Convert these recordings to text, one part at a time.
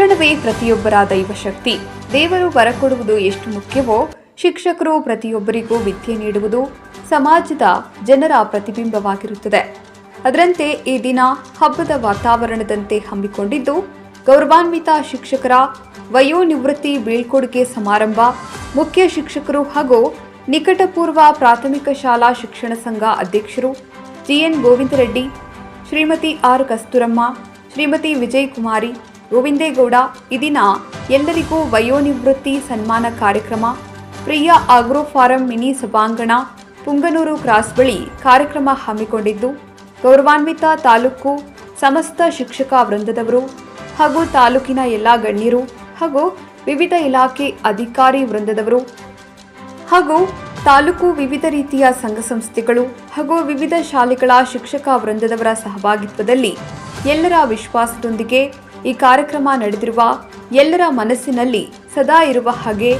ಶಿಕ್ಷಣವೇ ಪ್ರತಿಯೊಬ್ಬರ ದೈವಶಕ್ತಿ ದೇವರು ಬರಕೊಡುವುದು ಎಷ್ಟು ಮುಖ್ಯವೋ, ಶಿಕ್ಷಕರು ಪ್ರತಿಯೊಬ್ಬರಿಗೂ ವಿದ್ಯೆ ನೀಡುವುದು ಸಮಾಜದ ಜನರ ಪ್ರತಿಬಿಂಬವಾಗಿರುತ್ತದೆ. ಅದರಂತೆ ಈ ದಿನ ಹಬ್ಬದ ವಾತಾವರಣದಂತೆ ಹಮ್ಮಿಕೊಂಡಿದ್ದು, ಗೌರವಾನ್ವಿತ ಶಿಕ್ಷಕರ ವಯೋನಿವೃತ್ತಿ ಬೀಳ್ಕೊಡುಗೆ ಸಮಾರಂಭ, ಮುಖ್ಯ ಶಿಕ್ಷಕರು ಹಾಗೂ ನಿಕಟಪೂರ್ವ ಪ್ರಾಥಮಿಕ ಶಾಲಾ ಶಿಕ್ಷಣ ಸಂಘ ಅಧ್ಯಕ್ಷರು ಜಿಎನ್ ಗೋವಿಂದರೆಡ್ಡಿ, ಶ್ರೀಮತಿ ಆರ್ ಕಸ್ತೂರಮ್ಮ, ಶ್ರೀಮತಿ ವಿಜಯಕುಮಾರಿ ಗೋವಿಂದೇಗೌಡ. ಈ ದಿನ ಎಲ್ಲರಿಗೂ ವಯೋನಿವೃತ್ತಿ ಸನ್ಮಾನ ಕಾರ್ಯಕ್ರಮ. ಪ್ರಿಯ ಆಗ್ರೋ ಫಾರಂ ಮಿನಿ ಸಭಾಂಗಣ ಪುಂಗನೂರು ಕ್ರಾಸ್ ಬಳಿ ಕಾರ್ಯಕ್ರಮ ಹಮ್ಮಿಕೊಂಡಿದ್ದು, ಗೌರವಾನ್ವಿತ ತಾಲೂಕು, ಸಮಸ್ತ ಶಿಕ್ಷಕ ವೃಂದದವರು ಹಾಗೂ ತಾಲೂಕಿನ ಎಲ್ಲ ಗಣ್ಯರು ಹಾಗೂ ವಿವಿಧ ಇಲಾಖೆ ಅಧಿಕಾರಿ ವೃಂದದವರು ಹಾಗೂ ತಾಲೂಕು ವಿವಿಧ ರೀತಿಯ ಸಂಘ ಸಂಸ್ಥೆಗಳು ಹಾಗೂ ವಿವಿಧ ಶಾಲೆಗಳ ಶಿಕ್ಷಕ ವೃಂದದವರ ಸಹಭಾಗಿತ್ವದಲ್ಲಿ ಎಲ್ಲರ ವಿಶ್ವಾಸದೊಂದಿಗೆ ಈ ಕಾರ್ಯಕ್ರಮ ನಡೆದಿರುವ ಎಲ್ಲರ ಮನಸ್ಸಿನಲ್ಲಿ ಸದಾ ಇರುವ ಹಾಗೆ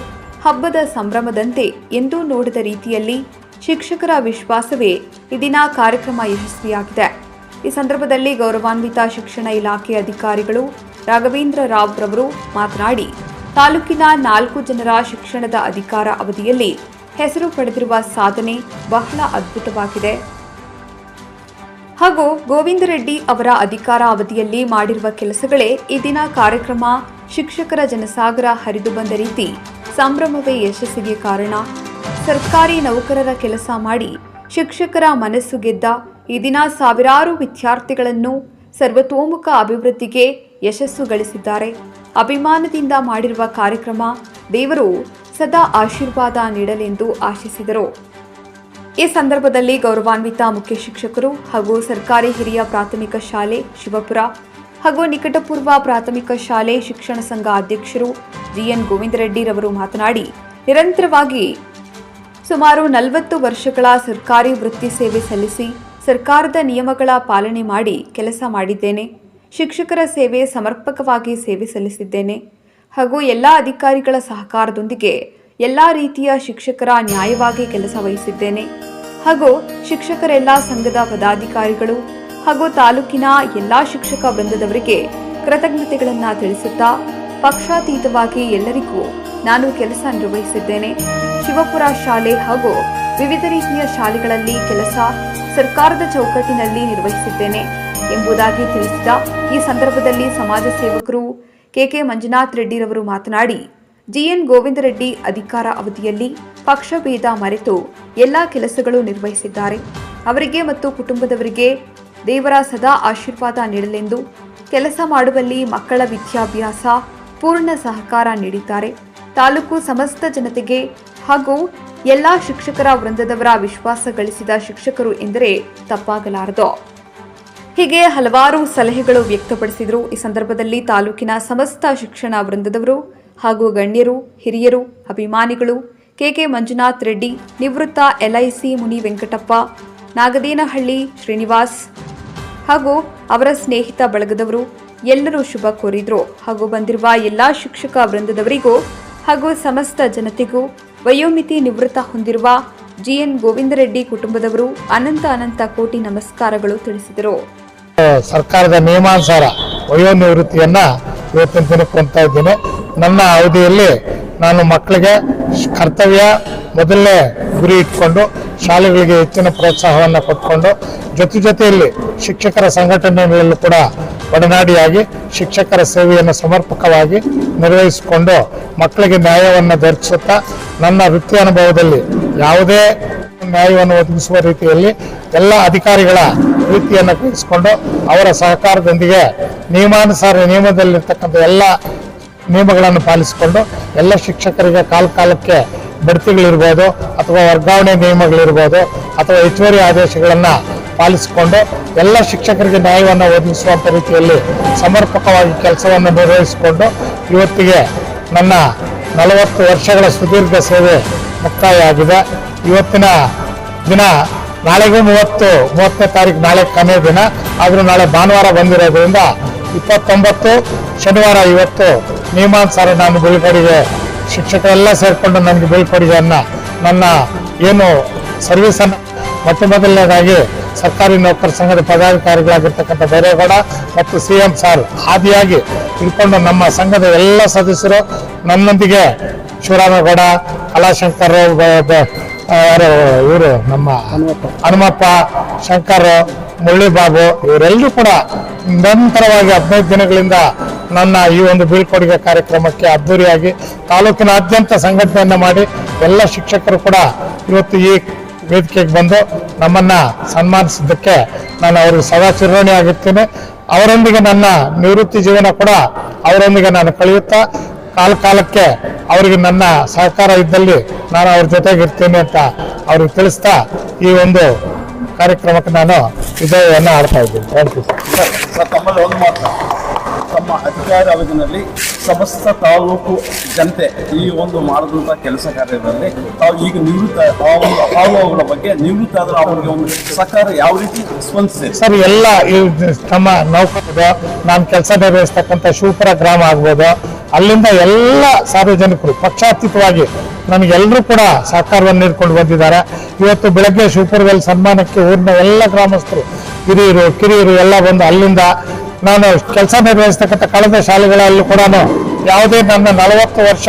ಹಬ್ಬದ ಸಂಭ್ರಮದಂತೆ ಎಂದೂ ನೋಡಿದ ರೀತಿಯಲ್ಲಿ ಶಿಕ್ಷಕರ ವಿಶ್ವಾಸವೇ ಇದಿನ ದಿನ ಕಾರ್ಯಕ್ರಮ ಯಶಸ್ವಿಯಾಗಿದೆ. ಈ ಸಂದರ್ಭದಲ್ಲಿ ಗೌರವಾನ್ವಿತ ಶಿಕ್ಷಣ ಇಲಾಖೆ ಅಧಿಕಾರಿಗಳು ರಾಘವೇಂದ್ರ ರಾವ್ ರವರು ಮಾತನಾಡಿ, ತಾಲೂಕಿನ ನಾಲ್ಕು ಜನರ ಶಿಕ್ಷಣದ ಅಧಿಕಾರ ಅವಧಿಯಲ್ಲಿ ಹೆಸರು ಪಡೆದಿರುವ ಸಾಧನೆ ಬಹಳ ಅದ್ಭುತವಾಗಿದೆ. ಹಾಗೂ ಗೋವಿಂದ ರೆಡ್ಡಿ ಅವರ ಅಧಿಕಾರ ಅವಧಿಯಲ್ಲಿ ಮಾಡಿರುವ ಕೆಲಸಗಳೇ ಈ ದಿನ ಕಾರ್ಯಕ್ರಮ. ಶಿಕ್ಷಕರ ಜನಸಾಗರ ಹರಿದು ಬಂದ ರೀತಿ ಸಂಭ್ರಮವೇ ಯಶಸ್ಸಿಗೆ ಕಾರಣ. ಸರ್ಕಾರಿ ನೌಕರರ ಕೆಲಸ ಮಾಡಿ ಶಿಕ್ಷಕರ ಮನಸ್ಸು ಗೆದ್ದ ಈ ದಿನ ಸಾವಿರಾರು ವಿದ್ಯಾರ್ಥಿಗಳನ್ನು ಸರ್ವತೋಮುಖ ಅಭಿವೃದ್ಧಿಗೆ ಯಶಸ್ಸು ಗಳಿಸಿದ್ದಾರೆ. ಅಭಿಮಾನದಿಂದ ಮಾಡಿರುವ ಕಾರ್ಯಕ್ರಮ ದೇವರು ಸದಾ ಆಶೀರ್ವಾದ ನೀಡಲೆಂದು ಆಶಿಸಿದರು. ಈ ಸಂದರ್ಭದಲ್ಲಿ ಗೌರವಾನ್ವಿತ ಮುಖ್ಯ ಶಿಕ್ಷಕರು ಹಾಗೂ ಸರ್ಕಾರಿ ಹಿರಿಯ ಪ್ರಾಥಮಿಕ ಶಾಲೆ ಶಿವಪುರ ಹಾಗೂ ನಿಕಟಪೂರ್ವ ಪ್ರಾಥಮಿಕ ಶಾಲೆ ಶಿಕ್ಷಣ ಸಂಘ ಅಧ್ಯಕ್ಷರು ಜಿಎನ್ ಗೋವಿಂದರೆಡ್ಡಿರವರು ಮಾತನಾಡಿ, ನಿರಂತರವಾಗಿ ಸುಮಾರು ನಲವತ್ತು ವರ್ಷಗಳ ಸರ್ಕಾರಿ ವೃತ್ತಿ ಸೇವೆ ಸಲ್ಲಿಸಿ ಸರ್ಕಾರದ ನಿಯಮಗಳ ಪಾಲನೆ ಮಾಡಿ ಕೆಲಸ ಮಾಡಿದ್ದೇನೆ. ಶಿಕ್ಷಕರ ಸೇವೆ ಸಮರ್ಪಕವಾಗಿ ಸೇವೆ ಸಲ್ಲಿಸಿದ್ದೇನೆ. ಹಾಗೂ ಎಲ್ಲ ಅಧಿಕಾರಿಗಳ ಸಹಕಾರದೊಂದಿಗೆ ಎಲ್ಲ ರೀತಿಯ ಶಿಕ್ಷಕರ ನ್ಯಾಯವಾಗಿ ಕೆಲಸ ವಹಿಸಿದ್ದೇನೆ. ಹಾಗೂ ಶಿಕ್ಷಕರೆಲ್ಲ ಸಂಘದ ಪದಾಧಿಕಾರಿಗಳು ಹಾಗೂ ತಾಲೂಕಿನ ಎಲ್ಲಾ ಶಿಕ್ಷಕ ಬಂಧದವರಿಗೆ ಕೃತಜ್ಞತೆಗಳನ್ನು ತಿಳಿಸುತ್ತಾ ಪಕ್ಷಾತೀತವಾಗಿ ಎಲ್ಲರಿಗೂ ನಾನು ಕೆಲಸ ನಿರ್ವಹಿಸಿದ್ದೇನೆ. ಶಿವಪುರ ಶಾಲೆ ಹಾಗೂ ವಿವಿಧ ರೀತಿಯ ಶಾಲೆಗಳಲ್ಲಿ ಕೆಲಸ ಸರ್ಕಾರದ ಚೌಕಟ್ಟಿನಲ್ಲಿ ನಿರ್ವಹಿಸಿದ್ದೇನೆ ಎಂಬುದಾಗಿ ತಿಳಿಸಿದ ಈ ಸಂದರ್ಭದಲ್ಲಿ ಸಮಾಜ ಸೇವಕರು ಕೆಕೆ ಮಂಜುನಾಥ್ ರೆಡ್ಡಿರವರು ಮಾತನಾಡಿ ಜಿಎನ್ ಗೋವಿಂದ ರೆಡ್ಡಿ ಅಧಿಕಾರ ಅವಧಿಯಲ್ಲಿ ಪಕ್ಷಭೇದ ಮರೆತು ಎಲ್ಲ ಕೆಲಸಗಳು ನಿರ್ವಹಿಸಿದ್ದಾರೆ. ಅವರಿಗೆ ಮತ್ತು ಕುಟುಂಬದವರಿಗೆ ದೇವರ ಸದಾ ಆಶೀರ್ವಾದ ನೀಡಲೆಂದು ಕೆಲಸ ಮಾಡುವಲ್ಲಿ ಮಕ್ಕಳ ವಿದ್ಯಾಭ್ಯಾಸ ಪೂರ್ಣ ಸಹಕಾರ ನೀಡಿದ್ದಾರೆ. ತಾಲೂಕು ಸಮಸ್ತ ಜನತೆಗೆ ಹಾಗೂ ಎಲ್ಲ ಶಿಕ್ಷಕರ ವೃಂದದವರ ವಿಶ್ವಾಸ ಗಳಿಸಿದ ಶಿಕ್ಷಕರು ಎಂದರೆ ತಪ್ಪಾಗಲಾರದು. ಹೀಗೆ ಹಲವಾರು ಸಲಹೆಗಳು ವ್ಯಕ್ತಪಡಿಸಿದರು. ಈ ಸಂದರ್ಭದಲ್ಲಿ ತಾಲೂಕಿನ ಸಮಸ್ತ ಶಿಕ್ಷಣ ವೃಂದದವರು ಹಾಗೂ ಗಣ್ಯರು, ಹಿರಿಯರು, ಅಭಿಮಾನಿಗಳು ಕೆಕೆ ಮಂಜುನಾಥ್ ರೆಡ್ಡಿ, ನಿವೃತ್ತ ಎಲ್ಐಸಿ ಮುನಿ ವೆಂಕಟಪ್ಪ, ನಾಗದೇನಹಳ್ಳಿ ಶ್ರೀನಿವಾಸ್ ಹಾಗೂ ಅವರ ಸ್ನೇಹಿತ ಬಳಗದವರು ಎಲ್ಲರೂ ಶುಭ ಕೋರಿದ್ರು. ಹಾಗೂ ಬಂದಿರುವ ಎಲ್ಲ ಶಿಕ್ಷಕ ವೃಂದದವರಿಗೂ ಹಾಗೂ ಸಮಸ್ತ ಜನತೆಗೂ ವಯೋಮಿತಿ ನಿವೃತ್ತ ಹೊಂದಿರುವ ಜಿಎನ್ ಗೋವಿಂದರೆಡ್ಡಿ ಕುಟುಂಬದವರು ಅನಂತ ಅನಂತ ಕೋಟಿ ನಮಸ್ಕಾರಗಳು ತಿಳಿಸಿದರು. ಸರ್ಕಾರದ ನಿಯಮಾನುಸಾರ ವಯೋನಿವೃತ್ತಿಯನ್ನ ಇವತ್ತಿನ ದಿನಕ್ಕೆ ಇದ್ದೇನೆ. ನನ್ನ ಅವಧಿಯಲ್ಲಿ ನಾನು ಮಕ್ಕಳಿಗೆ ಕರ್ತವ್ಯ ಮೊದಲನೇ ಗುರಿ ಇಟ್ಕೊಂಡು ಶಾಲೆಗಳಿಗೆ ಹೆಚ್ಚಿನ ಪ್ರೋತ್ಸಾಹವನ್ನು ಕೊಟ್ಕೊಂಡು ಜೊತೆ ಜೊತೆಯಲ್ಲಿ ಶಿಕ್ಷಕರ ಸಂಘಟನೆಗಳಲ್ಲೂ ಕೂಡ ಒಡನಾಡಿಯಾಗಿ ಶಿಕ್ಷಕರ ಸೇವೆಯನ್ನು ಸಮರ್ಪಕವಾಗಿ ನಿರ್ವಹಿಸಿಕೊಂಡು ಮಕ್ಕಳಿಗೆ ನ್ಯಾಯವನ್ನು ದೊರಕಿಸುತ್ತಾ ನನ್ನ ವೃತ್ತಿ ಅನುಭವದಲ್ಲಿ ಯಾವುದೇ ನ್ಯಾಯವನ್ನು ಒದಗಿಸುವ ರೀತಿಯಲ್ಲಿ ಎಲ್ಲ ಅಧಿಕಾರಿಗಳ ರೀತಿಯನ್ನು ಕೈಗೊಂಡು ಅವರ ಸಹಕಾರದೊಂದಿಗೆ ನಿಯಮಾನುಸಾರ ನಿಯಮದಲ್ಲಿರ್ತಕ್ಕಂಥ ಎಲ್ಲ ನಿಯಮಗಳನ್ನು ಪಾಲಿಸಿಕೊಂಡು ಎಲ್ಲ ಶಿಕ್ಷಕರಿಗೆ ಕಾಲ ಕಾಲಕ್ಕೆ ಬಡ್ತಿಗಳಿರ್ಬೋದು ಅಥವಾ ವರ್ಗಾವಣೆ ನಿಯಮಗಳಿರ್ಬೋದು ಅಥವಾ ಹೆಚ್ಚುವರಿ ಆದೇಶಗಳನ್ನು ಪಾಲಿಸಿಕೊಂಡು ಎಲ್ಲ ಶಿಕ್ಷಕರಿಗೆ ನ್ಯಾಯವನ್ನು ಒದಗಿಸುವಂಥ ರೀತಿಯಲ್ಲಿ ಸಮರ್ಪಕವಾಗಿ ಕೆಲಸವನ್ನು ನಿರ್ವಹಿಸಿಕೊಂಡು ಇವತ್ತಿಗೆ ನನ್ನ ನಲವತ್ತು ವರ್ಷಗಳ ಸುದೀರ್ಘ ಸೇವೆ ಮುಕ್ತಾಯ ಆಗಿದೆ ಇವತ್ತಿನ ದಿನ ನಾಳೆಗೂ ಮೂವತ್ತು, ಮೂವತ್ತನೇ ತಾರೀಕು ನಾಳೆ ಕೊನೆಯ ದಿನ. ಆದರೂ ನಾಳೆ ಭಾನುವಾರ ಬಂದಿರೋದ್ರಿಂದ ಇಪ್ಪತ್ತೊಂಬತ್ತು, ಶನಿವಾರ ಇವತ್ತು ನಿಯಮಾನುಸಾರ ನಾನು ಬೀಳ್ಕೊಡಿದೆ ಶಿಕ್ಷಕರೆಲ್ಲ ಸೇರಿಕೊಂಡು ನನಗೆ ಅನ್ನೋ. ನನ್ನ ಏನು ಸರ್ವಿಸನ್ನು ಮೊಟ್ಟ ಮೊದಲನೇದಾಗಿ ಸರ್ಕಾರಿ ನೌಕರ ಸಂಘದ ಪದಾಧಿಕಾರಿಗಳಾಗಿರ್ತಕ್ಕಂಥ ಬೈರೇಗೌಡ ಮತ್ತು ಸಿ ಎಂ ಸಾರ್ ಆದಿಯಾಗಿ ಇಟ್ಕೊಂಡು ನಮ್ಮ ಸಂಘದ ಎಲ್ಲ ಸದಸ್ಯರು ನನ್ನೊಂದಿಗೆ ಶಿವರಾಮೇಗೌಡ, ಕಲಾಶಂಕರ್ ಇವರು ನಮ್ಮ ಹನುಮಪ್ಪ, ಶಂಕರ್ ಮುರಳಿ ಬಾಬು. ಇವರೆಲ್ಲರೂ ಕೂಡ ನಿರಂತರವಾಗಿ ಹದಿನೈದು ದಿನಗಳಿಂದ ನನ್ನ ಈ ಒಂದು ಬೀಳ್ಕೊಡುಗೆ ಕಾರ್ಯಕ್ರಮಕ್ಕೆ ಅದ್ದೂರಿಯಾಗಿ ತಾಲೂಕಿನಾದ್ಯಂತ ಸಂಘಟನೆಯನ್ನು ಮಾಡಿ ಎಲ್ಲ ಶಿಕ್ಷಕರು ಕೂಡ ಇವತ್ತು ಈ ವೇದಿಕೆಗೆ ಬಂದು ನಮ್ಮನ್ನ ಸನ್ಮಾನಿಸಿದ್ದಕ್ಕೆ ನಾನು ಅವ್ರಿಗೆ ಸದಾ ಚಿರೋಣಿ ಆಗಿರ್ತೀನಿ. ಅವರೊಂದಿಗೆ ನನ್ನ ನಿವೃತ್ತಿ ಜೀವನ ಕೂಡ ಅವರೊಂದಿಗೆ ನಾನು ಕಳೆಯುತ್ತಾ ಕಾಲ ಕಾಲಕ್ಕೆ ಅವರಿಗೆ ನನ್ನ ಸಹಕಾರ ಇದ್ದಲ್ಲಿ ನಾನು ಅವ್ರ ಜೊತೆಗೆ ಇರ್ತೀನಿ ಅಂತ ಅವ್ರಿಗೆ ತಿಳಿಸ್ತಾ ಈ ಒಂದು ಕಾರ್ಯಕ್ರಮಕ್ಕೆ ನಾನು ವಿಜಯವನ್ನು ಆಡ್ತಾ ಇದ್ದೀನಿ ಥ್ಯಾಂಕ್ ಸರ್. ಸರ್ ತಮ್ಮಲ್ಲಿ ಒಂದು ಮಾತ್ರ. ತಮ್ಮ ಅಧಿಕಾರ ಅವಧಿನಲ್ಲಿ ಸಮಸ್ತ ತಾಲೂಕು ಜನತೆ ಈ ಒಂದು ಮಾಡಿದಂಥ ಕೆಲಸ ಕಾರ್ಯದಲ್ಲಿ ತಾವು ಈಗ ನಿವೃತ್ತ ಅಭಾವಗಳ ಬಗ್ಗೆ ನಿವೃತ್ತ ಆದ್ರೆ ಅವರಿಗೆ ಒಂದು ಸರ್ಕಾರ ಯಾವ ರೀತಿ ಸ್ಪಂದಿಸಿದೆ ಸರ್, ಎಲ್ಲ ತಮ್ಮ ನೌಕರರು, ನಾನು ಕೆಲಸ ನಿರ್ವಹಿಸ್ತಕ್ಕಂಥ ಶಿವಪುರ ಗ್ರಾಮ ಆಗ್ಬೋದು, ಅಲ್ಲಿಂದ ಎಲ್ಲ ಸಾರ್ವಜನಿಕರು ಪಕ್ಷಾತೀತವಾಗಿ ನಮಗೆಲ್ಲರೂ ಕೂಡ ಸಹಕಾರವನ್ನು ನೀಡಿಕೊಂಡು ಬಂದಿದ್ದಾರೆ. ಇವತ್ತು ಬೆಳಗ್ಗೆ ಶಿವಪುರದಲ್ಲಿ ಸನ್ಮಾನಕ್ಕೆ ಊರಿನ ಎಲ್ಲ ಗ್ರಾಮಸ್ಥರು, ಹಿರಿಯರು, ಕಿರಿಯರು ಎಲ್ಲ ಬಂದು ಅಲ್ಲಿಂದ ನಾನು ಕೆಲಸ ನಿರ್ವಹಿಸ್ತಕ್ಕಂಥ ಕಳೆದ ಶಾಲೆಗಳಲ್ಲೂ ಕೂಡ ಯಾವುದೇ ನನ್ನ ನಲವತ್ತು ವರ್ಷ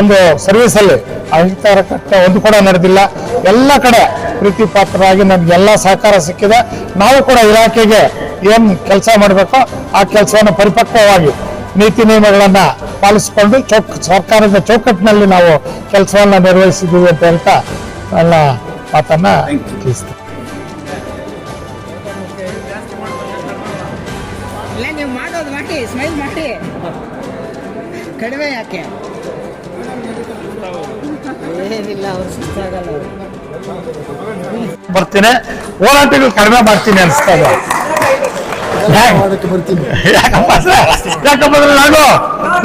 ಒಂದು ಸರ್ವಿಸಲ್ಲಿ ಅಹಿತಕರ ಒಂದು ಕೂಡ ನಡೆದಿಲ್ಲ. ಎಲ್ಲ ಕಡೆ ಪ್ರೀತಿ ಪಾತ್ರರಾಗಿ ನನಗೆ ಎಲ್ಲ ಸಹಕಾರ ಸಿಕ್ಕಿದೆ. ನಾವು ಕೂಡ ಇಲಾಖೆಗೆ ಏನು ಕೆಲಸ ಮಾಡಬೇಕೋ ಆ ಕೆಲಸವನ್ನು ಪರಿಪಕ್ವವಾಗಿ ನೀತಿ ನಿಯಮಗಳನ್ನು ಪಾಲಿಸಿಕೊಂಡು ಚೌಕ್ ಸರ್ಕಾರದ ಚೌಕಟ್ಟಿನಲ್ಲಿ ನಾವು ಕೆಲಸವನ್ನು ನಿರ್ವಹಿಸಿದ್ದೀವಿ ಅಂತ ಹೇಳ್ತಾ ನನ್ನ ಮಾತನ್ನು ತಿಳಿಸ್ತೀನಿ. ಇಲ್ಲ ನೀವು ಮಾಡೋದು ಮಾಡಿ ಸ್ಮೈಲ್ ಮಾಡಿ. ಕಡಿಮೆ ಯಾಕೆ? ಏನಿಲ್ಲ, ಅವ್ರು ಸುಸ್ತಾಗಲ್ಲ. ಬರ್ತೀನಿ. ಹೋರಾಟಗಳು ಕಡಿಮೆ ಮಾಡ್ತೀನಿ ಅನಿಸ್ತಾ ಇದೆ. ಯಾಕಪ್ಪ ಯಾಕಪ್ಪ ನಾನು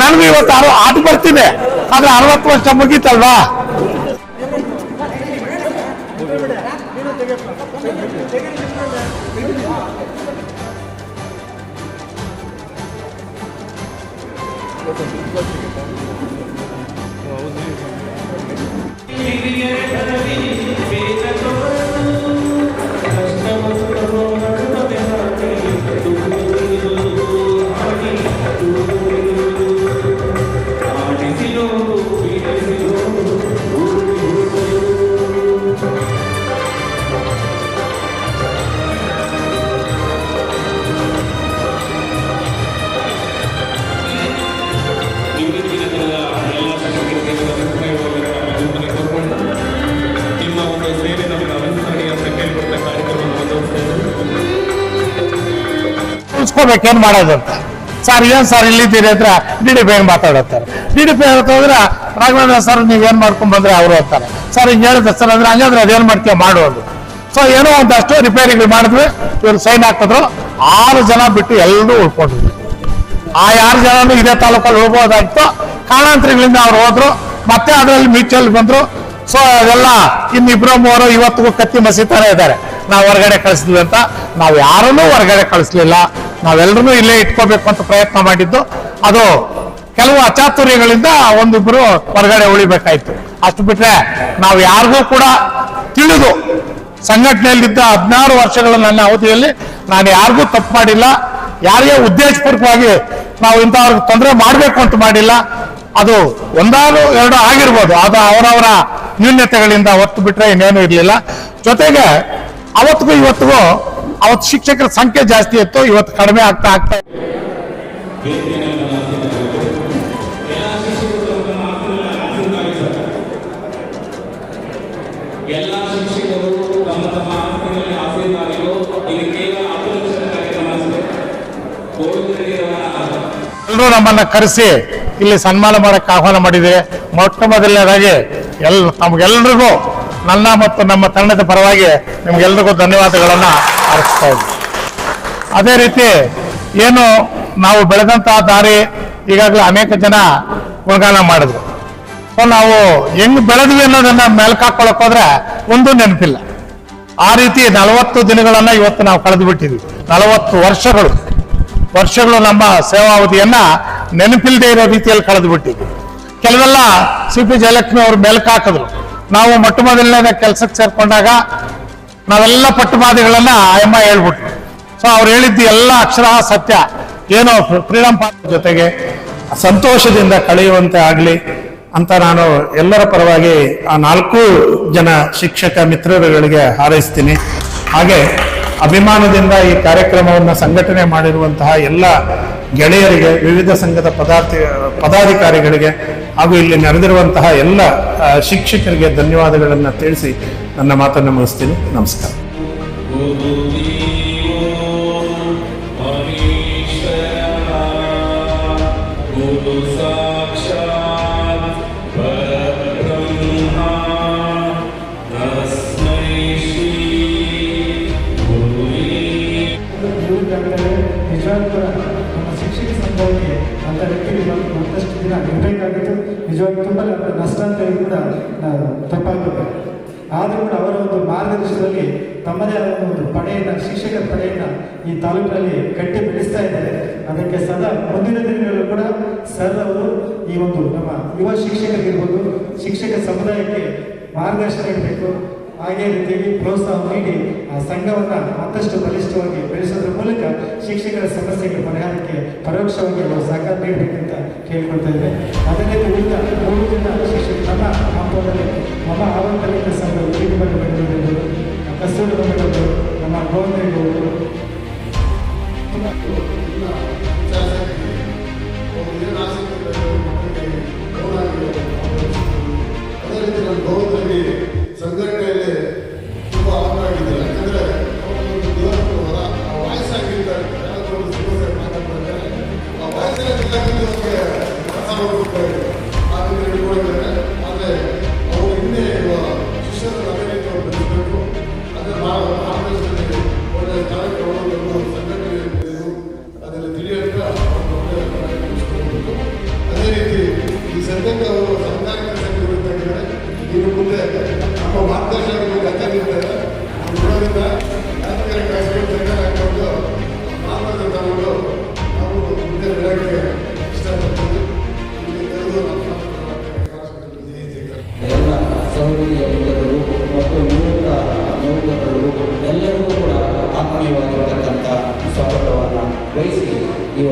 ನನಗೂ ಇವತ್ತು ಆಟ ಬರ್ತೀನಿ. ಆದ್ರೆ ಅರವತ್ತು ವರ್ಷ ಮುಗೀತಲ್ವಾ? ಉಳಿಸ್ಕೋಬೇಕೇನ್ ಮಾಡೋದು ಅಂತ. ಸರ್, ಏನ್ ಸರ್ ಇಲ್ಲಿದ್ದೀರಿ? ಅಂದ್ರೆ ಡಿ ಡಿ ಪಿ ಮಾತಾಡುತ್ತಾರೆ. ಡಿ ಡಿ ಪಿ ಹೇಳ್ತಂದ್ರೆ ರಾಘವೇಂದ್ರ ಸರ್, ನೀವ್ ಏನ್ ಮಾಡ್ಕೊಂಡ್ ಬಂದ್ರೆ ಅವರು ಹೋಗ್ತಾರೆ ಸರ್, ಹಿಂಗ್ ಹೇಳಿದ್ರೆ ಸರ್, ಅಂದ್ರೆ ಹಂಗಂದ್ರೆ ಅದೇನ್ ಮಾಡ್ತೀವಿ ಮಾಡುವುದು ಸೊ ಏನೋ ಒಂದಷ್ಟು ರಿಪೇರಿಗಳು ಮಾಡಿದ್ವಿ. ಇವ್ರು ಸೈನ್ ಹಾಕಿದ್ರು ಆರು ಜನ ಬಿಟ್ಟು ಎಲ್ಲರೂ ಉಳ್ಕೊಂಡಿದ್ರು. ಆ ಯಾರು ಜನ ಇದೇ ತಾಲೂಕಲ್ಲಿ ಹೋಗ್ಬೋದಾಗಿತ್ತು. ಕಾರಣಾಂತರಗಳಿಂದ ಅವ್ರು ಹೋದ್ರು. ಮತ್ತೆ ಅದರಲ್ಲಿ ಮ್ಯೂಚುವಲ್ ಬಂದ್ರು. ಸೊ ಅದೆಲ್ಲ ಇನ್ನಿಬ್ರು ಮೂವರು ಇವತ್ತಿಗೂ ಕತ್ತಿ ಮಸೀತಾನೆ ಇದ್ದಾರೆ. ನಾವು ಹೊರಗಡೆ ಕಳಿಸಿದ್ವಿ ಅಂತ. ನಾವು ಯಾರನ್ನೂ ಹೊರಗಡೆ ಕಳಿಸ್ಲಿಲ್ಲ. ನಾವೆಲ್ಲರೂ ಇಲ್ಲೇ ಇಟ್ಕೋಬೇಕು ಅಂತ ಪ್ರಯತ್ನ ಮಾಡಿದ್ದು. ಅದು ಕೆಲವು ಅಚಾತುರ್ಯಗಳಿಂದ ಒಂದಿಬ್ರು ಹೊರಗಡೆ ಉಳಿಬೇಕಾಯ್ತು. ಅಷ್ಟು ಬಿಟ್ರೆ ನಾವು ಯಾರಿಗೂ ಕೂಡ ತಿಳಿದು ಸಂಘಟನೆಯಲ್ಲಿದ್ದ ಹದಿನಾರು ವರ್ಷಗಳ ನನ್ನ ಅವಧಿಯಲ್ಲಿ ನಾನು ಯಾರಿಗೂ ತಪ್ಪು ಮಾಡಿಲ್ಲ. ಯಾರಿಗೆ ಉದ್ದೇಶಪೂರ್ವಕವಾಗಿ ನಾವು ಇಂಥವ್ರಿಗೆ ತೊಂದರೆ ಮಾಡಬೇಕು ಅಂತ ಮಾಡಿಲ್ಲ. ಅದು ಒಂದಾರು ಎರಡು ಆಗಿರ್ಬೋದು. ಅದು ಅವರವರ ನ್ಯೂನ್ಯತೆಗಳಿಂದ ಹೊತ್ತು ಬಿಟ್ರೆ ಇನ್ನೇನು ಇರಲಿಲ್ಲ. ಜೊತೆಗೆ ಅವತ್ತಿಗೂ ಇವತ್ತಿಗೂ ಅವತ್ತು ಶಿಕ್ಷಕರ ಸಂಖ್ಯೆ ಜಾಸ್ತಿ ಇತ್ತು ಇವತ್ತು ಕಡಿಮೆ ಆಗ್ತಾ ಆಗ್ತಾ ಎಲ್ಲರೂ ನಮ್ಮನ್ನ ಕರೆಸಿ ಇಲ್ಲಿ ಸನ್ಮಾನ ಮಾಡಕ್ಕೆ ಆಹ್ವಾನ ಮಾಡಿದೆ. ಮೊಟ್ಟ ಮೊದಲನೇದಾಗಿ ಎಲ್ ನಮ್ಗೆಲ್ರಿಗೂ ನನ್ನ ಮತ್ತು ನಮ್ಮ ತಂಡದ ಪರವಾಗಿ ನಿಮ್ಗೆಲ್ರಿಗೂ ಧನ್ಯವಾದಗಳನ್ನ ಅರ್ಪಿಸ್ತಾ ಇದ್ವಿ. ಅದೇ ರೀತಿ ಏನು ನಾವು ಬೆಳೆದಂತಹ ದಾರಿ ಈಗಾಗಲೇ ಅನೇಕ ಜನ ಗುಣಗಾನ ಮಾಡಿದ್ರು. ಸೊ, ನಾವು ಹೆಂಗ್ ಬೆಳೆದ್ವಿ ಅನ್ನೋದನ್ನ ಮೆಲ್ಕಾಕೊಳಕ್ ಹೋದ್ರೆ ಒಂದು ನೆನಪಿಲ್ಲ. ಆ ರೀತಿ ನಲವತ್ತು ದಿನಗಳನ್ನ ಇವತ್ತು ನಾವು ಕಳೆದು ಬಿಟ್ಟಿದ್ವಿ ನಲವತ್ತು ವರ್ಷಗಳು. ವರ್ಷಗಳು ನಮ್ಮ ಸೇವಾವಧಿಯನ್ನ ನೆನಪಿಲ್ಲದೆ ಇರೋ ರೀತಿಯಲ್ಲಿ ಕಳೆದು ಬಿಟ್ಟಿದ್ವಿ ಕೆಲವೆಲ್ಲ ಸಿ ಪಿ ಜಯಲಕ್ಷ್ಮಿ ಅವರು ಮೇಲ್ಕಾಕಿದ್ರು ನಾವು ಮೊಟ್ಟ ಮೊದಲನೇದ ಕೆಲಸಕ್ಕೆ ಸೇರ್ಕೊಂಡಾಗ ನಾವೆಲ್ಲ ಪಟ್ಟುಮಾದಿಗಳನ್ನ ಆಯಮ್ಮ ಹೇಳ್ಬಿಟ್ರು. ಸೊ ಅವ್ರು ಹೇಳಿದ್ದು ಎಲ್ಲ ಅಕ್ಷರ ಸತ್ಯ. ಏನೋ ಫ್ರೀಡಮ್ ಪಾರ್ಕ್ ಜೊತೆಗೆ ಸಂತೋಷದಿಂದ ಕಳೆಯುವಂತೆ ಆಗಲಿ ಅಂತ ನಾನು ಎಲ್ಲರ ಪರವಾಗಿ ಆ ನಾಲ್ಕು ಜನ ಶಿಕ್ಷಕ ಮಿತ್ರರುಗಳಿಗೆ ಹಾರೈಸ್ತೀನಿ. ಹಾಗೆ ಅಭಿಮಾನದಿಂದ ಈ ಕಾರ್ಯಕ್ರಮವನ್ನು ಸಂಘಟನೆ ಮಾಡಿರುವಂತಹ ಎಲ್ಲ ಗೆಳೆಯರಿಗೆ, ವಿವಿಧ ಸಂಘದ ಪದಾರ್ಥ, ಪದಾಧಿಕಾರಿಗಳಿಗೆ ಹಾಗೂ ಇಲ್ಲಿ ನೆರೆದಿರುವಂತಹ ಎಲ್ಲ ಶಿಕ್ಷಕರಿಗೆ ಧನ್ಯವಾದಗಳನ್ನು ತಿಳಿಸಿ ನನ್ನ ಮಾತನ್ನು ಮುಗಿಸ್ತೀನಿ. ನಮಸ್ಕಾರ. ಅಂತ ವ್ಯಕ್ತಿಗೆ ಮತ್ತಷ್ಟು ದಿನ ಇರಬೇಕಾಗಿತ್ತು ನಿಜವಾಗಿ ತುಂಬ ನಷ್ಟ ಅಂತ ಕೂಡ ತಪ್ಪಾಗುತ್ತೆ ಆದರೂ ಕೂಡ ಅವರ ಒಂದು ಮಾರ್ಗದರ್ಶನದಲ್ಲಿ ತಮ್ಮದೇ ಆದ ಒಂದು ಪಡೆಯನ್ನು, ಶಿಕ್ಷಕರ ಪಡೆಯನ್ನು ಈ ತಾಲೂಕಿನಲ್ಲಿ ಕಟ್ಟಿ ಬೆಳೆಸ್ತಾ ಇದ್ದಾರೆ. ಅದಕ್ಕೆ ಸದಾ ಮುಂದಿನ ದಿನಗಳಲ್ಲೂ ಕೂಡ ಸರ್ ಅವರು ಈ ಒಂದು ನಮ್ಮ ಯುವ ಶಿಕ್ಷಕರಿಗಿರ್ಬೋದು ಶಿಕ್ಷಕ ಸಮುದಾಯಕ್ಕೆ ಮಾರ್ಗದರ್ಶನ ಇರಬೇಕು ಹಾಗೇ ರೀತಿಯಾಗಿ ಪ್ರೋತ್ಸಾಹ ನೀಡಿ ಆ ಸಂಘವನ್ನು ಮತ್ತಷ್ಟು ಬಲಿಷ್ಠವಾಗಿ ಬೆಳೆಸೋದ್ರ ಮೂಲಕ ಶಿಕ್ಷಕರ ಸಮಸ್ಯೆಗಳ ಪರಿಹಾರಕ್ಕೆ ಪರೋಕ್ಷವಾಗಿ ಅವರು ಸಹಕಾರ ನೀಡಬೇಕಂತ ಕೇಳ್ಕೊಳ್ತಾ ಇದ್ದೇವೆ ಅದೇ ರೀತಿ ಉಳಿದ ಮೂರು ಜನ ಕಾಂಪೌಂಡಲ್ಲಿ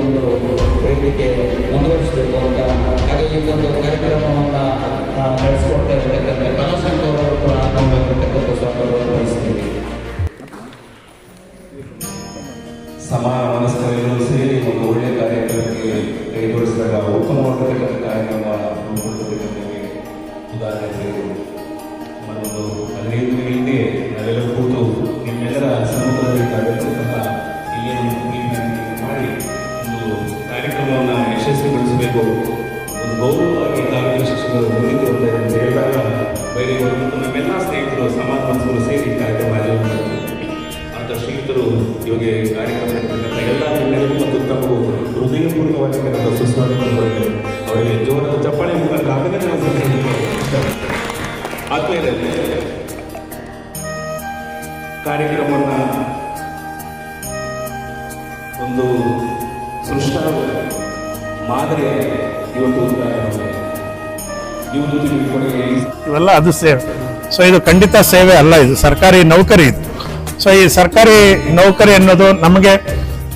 ಒಂದು ವೇದಿಕೆ ಮುಂದುವರಿಸಬೇಕು ಅಂತ ಹಾಗೆ ಈ ಒಂದು ಕಾರ್ಯಕ್ರಮವನ್ನು ನಡೆಸಿಕೊಡ್ತಾ ಇರತಕ್ಕಂಥ ಕಲಾಸಂಘವರು ಕೂಡ ನಮ್ಮಲ್ಲಿರ್ತಕ್ಕಂಥ ಸ್ವಾಗತವನ್ನು ವಹಿಸ್ತೀವಿ. ಸಮಾನ ಮನಸ್ಕರೆಲ್ಲರೂ ಸೇರಿ ಒಂದು ಒಳ್ಳೆಯ ಕಾರ್ಯಕ್ರಮಕ್ಕೆ ಕೈಗೊಳಿಸಿದಾಗ ಉತ್ತಮವಾಗಿರ್ತಕ್ಕಂಥ ಕಾರ್ಯಕ್ರಮ ಉದಾಹರಣೆ ಮನೊಂದು ನಮ್ಮೊಂದು ಅದು ಸೇವೆ. ಸೊ ಇದು ಖಂಡಿತ ಸೇವೆ ಅಲ್ಲ ಇದು. ಸರ್ಕಾರಿ ನೌಕರಿ ಇದು. ಸೊ ಈ ಸರ್ಕಾರಿ ನೌಕರಿ ಅನ್ನೋದು ನಮಗೆ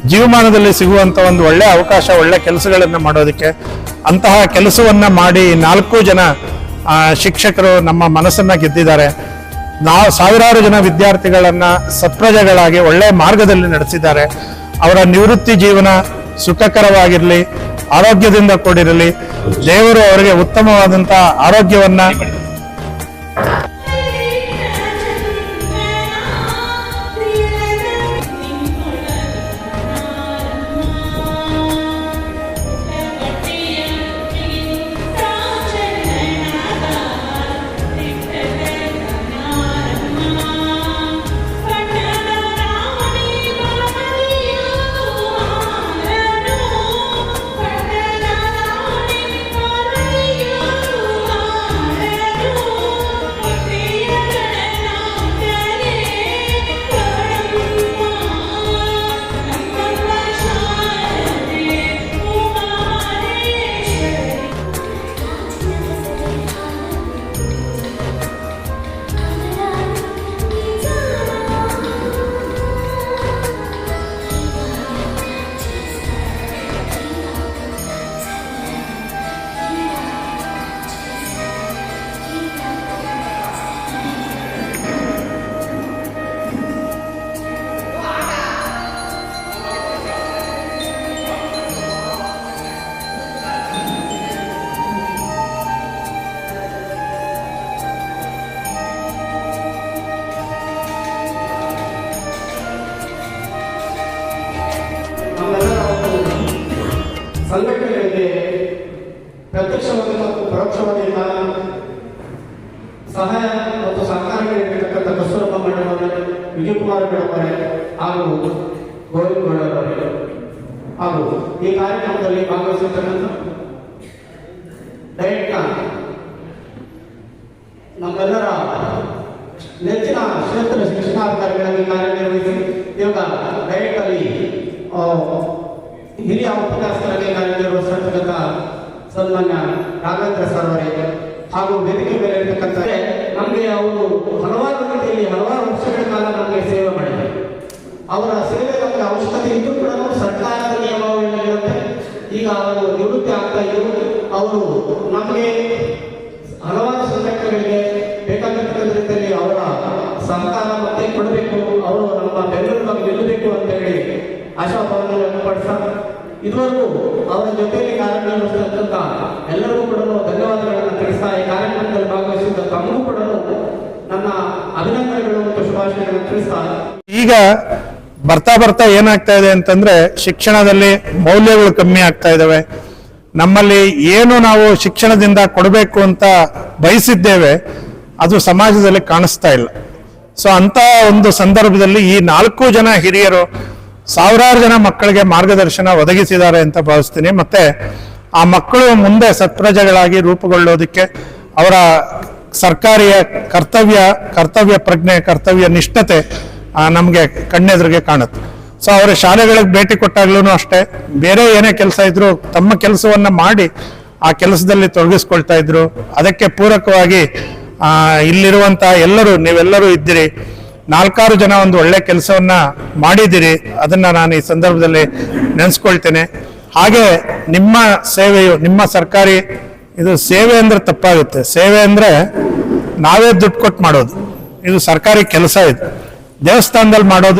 ಜೀವಮಾನದಲ್ಲಿ ಸಿಗುವಂತ ಒಂದು ಒಳ್ಳೆ ಅವಕಾಶ, ಒಳ್ಳೆ ಕೆಲಸಗಳನ್ನ ಮಾಡೋದಕ್ಕೆ ಅಂತಹ ಕೆಲಸವನ್ನ ಮಾಡಿ ನಾಲ್ಕು ಜನ ಶಿಕ್ಷಕರು ನಮ್ಮ ಮನಸ್ಸನ್ನ ಗೆದ್ದಿದ್ದಾರೆ. ನಾವು ಸಾವಿರಾರು ಜನ ವಿದ್ಯಾರ್ಥಿಗಳನ್ನ ಸತ್ಪ್ರಜೆಗಳಾಗಿ ಒಳ್ಳೆ ಮಾರ್ಗದಲ್ಲಿ ನಡೆಸಿದ್ದಾರೆ. ಅವರ ನಿವೃತ್ತಿ ಜೀವನ ಸುಖಕರವಾಗಿರಲಿ, ಆರೋಗ್ಯದಿಂದ ಕೂಡಿರಲಿ, ದೇವರು ಅವರಿಗೆ ಉತ್ತಮವಾದಂತಹ ಆರೋಗ್ಯವನ್ನ ಸಂಘಟನೆಗಳಿಗೆ ಪ್ರತ್ಯಕ್ಷವಾಗಿ ಮತ್ತು ಪರೋಕ್ಷವಾಗಿ ಸಹಾಯ ಮತ್ತು ಸಹಕಾರ ನೀಡಿರ್ತಕ್ಕಂಥ ಕಸ್ತೂರಮ್ಮ ಮಂಡಲವರೇ ವಿಜಯಕುಮಾರ್ ಮೇಡಮರೇ ಹಾಗೂ ಗೋವಿಂದ ಗೌಡರವರೇ ಹಾಗೂ ಈ ಕಾರ್ಯಕ್ರಮದಲ್ಲಿ ಭಾಗವಹಿಸಿರ್ತಕ್ಕಂಥ ಡಯಟ್ನ ನಮ್ಮೆಲ್ಲರ ನೆಚ್ಚಿನ ಕ್ಷೇತ್ರ ಶಿಕ್ಷಣಾಧಿಕಾರಿಗಳಾಗಿ ಕಾರ್ಯನಿರ್ವಹಿಸಿ ಇವಾಗ ಡಯಟ್ ಅಲ್ಲಿ ಆ, ಹಿರಿಯ ಉಪನ್ಯಾಸಕರಾಗಿ ಕಾರ್ಯನಿರ್ವಹಿಸಿರ್ತಕ್ಕಂಥ ಸನ್ಮಾನ್ಯ ರಾಘವೇಂದ್ರ ಸರ್ ಅವರಿಗೆ ಹಾಗೂ ವೇದಿಕೆ ಮೇಲೆ ಇರತಕ್ಕಂಥ ನಮಗೆ ಅವರು ಹಲವಾರು ರೀತಿಯಲ್ಲಿ ಹಲವಾರು ವರ್ಷಗಳ ಕಾಲ ನಮಗೆ ಸೇವೆ ಮಾಡಿದ್ದಾರೆ ಅವರ ಸೇವೆ ನಮಗೆ ಅವಶ್ಯಕತೆ ಇದ್ದು ಕೂಡ ಸರ್ಕಾರದ ನಿಯಮಗಳಿರುತ್ತೆ ಈಗ ಅವರು ನಿವೃತ್ತಿ ಆಗ್ತಾ ಇದ್ರು ಅವರು ನಮಗೆ ಹಲವಾರು ಸಂಘಟನೆಗಳಿಗೆ ಬೇಕಾಗಿರ್ತಕ್ಕಂಥ ರೀತಿಯಲ್ಲಿ ಅವರ ಸಹಕಾರ ಮತ್ತೆ ಕೊಡಬೇಕು. ಅವರು ನಮ್ಮ ಬೆಂಗಳೂರು ನಿಲ್ಲಬೇಕು ಅಂತ ಹೇಳಿ ಆಶಾಭಾವನೆ ವ್ಯಕ್ತಪಡಿಸ ಇದುವರೆಗೂ ಅವರ ಜೊತೆಯಲ್ಲಿ ಕಾರ್ಯನಿರ್ವಹಿಸಿದಂತ ಎಲ್ಲರಿಗೂ ಕೂಡ ಧನ್ಯವಾದಗಳನ್ನು ತಿಳಿಸ್ತಾ ಈ ಕಾರ್ಯಕ್ರಮದಲ್ಲಿ ಭಾಗವಹಿಸಿದ ತಮಗೂ ಕೂಡ ನನ್ನ ಅಭಿನಂದನೆಗಳು ಮತ್ತು ಶುಭಾಶಯಗಳನ್ನು ತಿಳಿಸ್ತಾ ಈಗ ಬರ್ತಾ ಬರ್ತಾ ಏನಾಗ್ತಾ ಇದೆ ಅಂತಂದ್ರೆ ಶಿಕ್ಷಣದಲ್ಲಿ ಮೌಲ್ಯಗಳು ಕಮ್ಮಿ ಆಗ್ತಾ ಇದಾವೆ. ನಮ್ಮಲ್ಲಿ ಏನು ನಾವು ಶಿಕ್ಷಣದಿಂದ ಕೊಡಬೇಕು ಅಂತ ಬಯಸಿದ್ದೇವೆ, ಅದು ಸಮಾಜದಲ್ಲಿ ಕಾಣಿಸ್ತಾ ಇಲ್ಲ. ಸೊ ಅಂತ ಒಂದು ಸಂದರ್ಭದಲ್ಲಿ ಈ ನಾಲ್ಕು ಜನ ಹಿರಿಯರು ಸಾವಿರಾರು ಜನ ಮಕ್ಕಳಿಗೆ ಮಾರ್ಗದರ್ಶನ ಒದಗಿಸಿದ್ದಾರೆ ಅಂತ ಭಾವಿಸ್ತೀನಿ. ಮತ್ತೆ ಆ ಮಕ್ಕಳು ಮುಂದೆ ಸತ್ಪ್ರಜೆಗಳಾಗಿ ರೂಪುಗೊಳ್ಳೋದಕ್ಕೆ ಅವರ ಸರ್ಕಾರಿಯ ಕರ್ತವ್ಯ ಕರ್ತವ್ಯ ಪ್ರಜ್ಞೆ ಕರ್ತವ್ಯ ನಿಷ್ಠತೆ ನಮಗೆ ಕಣ್ಣೆದುರಿಗೆ ಕಾಣುತ್ತೆ. ಸೊ ಅವರ ಶಾಲೆಗಳಿಗೆ ಭೇಟಿ ಕೊಟ್ಟಾಗ್ಲೂ ಅಷ್ಟೇ. ಬೇರೆ ಏನೇ ಕೆಲಸ ಇದ್ರು ತಮ್ಮ ಕೆಲಸವನ್ನ ಮಾಡಿ ಆ ಕೆಲಸದಲ್ಲಿ ತೊಡಗಿಸ್ಕೊಳ್ತಾ ಇದ್ರು. ಅದಕ್ಕೆ ಪೂರಕವಾಗಿ ಆ, ಇಲ್ಲಿರುವಂತ ಎಲ್ಲರೂ ನೀವೆಲ್ಲರೂ ಇದ್ದೀರಿ. ನಾಲ್ಕಾರು ಜನ ಒಂದು ಒಳ್ಳೆ ಕೆಲಸವನ್ನ ಮಾಡಿದ್ದೀರಿ. ಅದನ್ನ ನಾನು ಈ ಸಂದರ್ಭದಲ್ಲಿ ನೆನೆಸ್ಕೊಳ್ತೇನೆ. ಹಾಗೆ ನಿಮ್ಮ ಸೇವೆಯು, ನಿಮ್ಮ ಸರ್ಕಾರಿ ಇದು ಸೇವೆ ಅಂದ್ರೆ ತಪ್ಪಾಗುತ್ತೆ. ಸೇವೆ ಅಂದ್ರೆ ನಾವೇ ದುಡ್ಡು ಕೊಟ್ಟು ಮಾಡೋದು. ಇದು ಸರ್ಕಾರಿ ಕೆಲಸ ಇದು. ದೇವಸ್ಥಾನದಲ್ಲಿ ಮಾಡೋದು